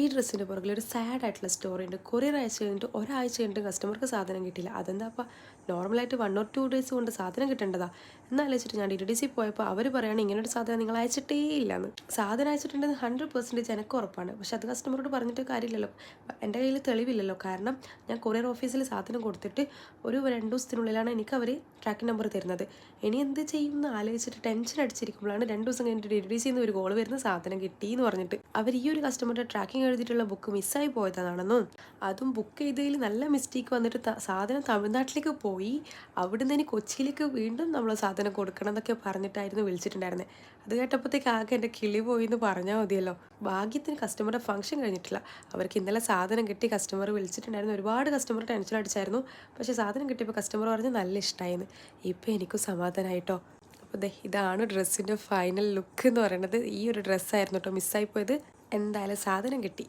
ഈ ഡ്രസ്സിന്റെ പുറകിൽ ഒരു സാഡ് ആയിട്ടുള്ള സ്റ്റോറി ഉണ്ട്. കൊറിയർ അയച്ചു കഴിഞ്ഞിട്ട് ഒരാഴ്ച കഴിഞ്ഞിട്ട് കസ്റ്റമർക്ക് സാധനം കിട്ടിയില്ല. അതെന്താ അപ്പോൾ നോർമലായിട്ട് വൺ ഓർ ടു ഡേയ്സ് കൊണ്ട് സാധനം കിട്ടേണ്ടതാ? എന്നാലോചിച്ചിട്ട് ഞാൻ ഡി ഡി സി പോയപ്പോൾ അവർ പറയുകയാണ് ഇങ്ങനെ ഒരു സാധനം നിങ്ങൾ അയച്ചിട്ടേ ഇല്ലാന്ന്. സാധനം അയച്ചിട്ടുണ്ടെന്ന് ഹൺഡ്രഡ് പെർസെന്റേജ് എനിക്ക് ഉറപ്പാണ്. പക്ഷെ അത് കസ്റ്റമറോട് പറഞ്ഞിട്ട് കാര്യമില്ലല്ലോ. എന്റെ കയ്യിൽ തെളിവില്ലല്ലോ. കാരണം ഞാൻ കൊറിയർ ഓഫീസിൽ സാധനം കൊടുത്തിട്ട് ഒരു രണ്ട് ദിവസത്തിനുള്ളിലാണ് എനിക്ക് അവർ ട്രാക്കിംഗ് നമ്പർ തരുന്നത്. ഇനി എന്ത് ചെയ്യും എന്ന് ആലോചിച്ചിട്ട് ടെൻഷൻ അടിച്ചിരിക്കുമ്പോഴാണ് രണ്ട് ദിവസം കഴിഞ്ഞിട്ട് ഡി ഡി സിന്ന് ഒരു കോൾ വരുന്ന സാധനം കിട്ടി എന്ന് പറഞ്ഞിട്ട് അവർ ഈ ഒരു കസ്റ്റമറുടെ ട്രാക്കിംഗ് എഴുതിയിട്ടുള്ള ബുക്ക് മിസ്സായി പോയതാണെന്നും അതും ബുക്ക് ചെയ്തതിൽ നല്ല മിസ്റ്റേക്ക് വന്നിട്ട് സാധനം തമിഴ്നാട്ടിലേക്ക് പോയി അവിടുന്ന് ഇനി കൊച്ചിയിലേക്ക് വീണ്ടും നമ്മൾ സാധനം കൊടുക്കണം എന്നൊക്കെ പറഞ്ഞിട്ടായിരുന്നു വിളിച്ചിട്ടുണ്ടായിരുന്നത് അത് കേട്ടപ്പോഴത്തേക്ക് ആകെ എന്റെ കിളി പോയി എന്ന് പറഞ്ഞാൽ മതിയല്ലോ. ഭാഗ്യത്തിന് കസ്റ്റമറുടെ ഫംഗ്ഷൻ കഴിഞ്ഞിട്ടില്ല. അവർക്ക് ഇന്നലെ സാധനം കിട്ടി കസ്റ്റമർ വിളിച്ചിട്ടുണ്ടായിരുന്നു. ഒരുപാട് കസ്റ്റമർ ടെൻഷൻ അടിച്ചായിരുന്നു. പക്ഷേ സാധനം കിട്ടിയപ്പോൾ കസ്റ്റമർ പറഞ്ഞ് നല്ല ഇഷ്ടമായിരുന്നു ഇപ്പോൾ എനിക്കും സമാധാനമായിട്ടോ അപ്പോൾ ഇതാണ് ഡ്രസ്സിന്റെ ഫൈനൽ ലുക്ക് എന്ന് പറയുന്നത്. ഈ ഒരു ഡ്രസ്സായിരുന്നു കേട്ടോ മിസ്സായി പോയത്. എന്തായാലും സാധനം കിട്ടി.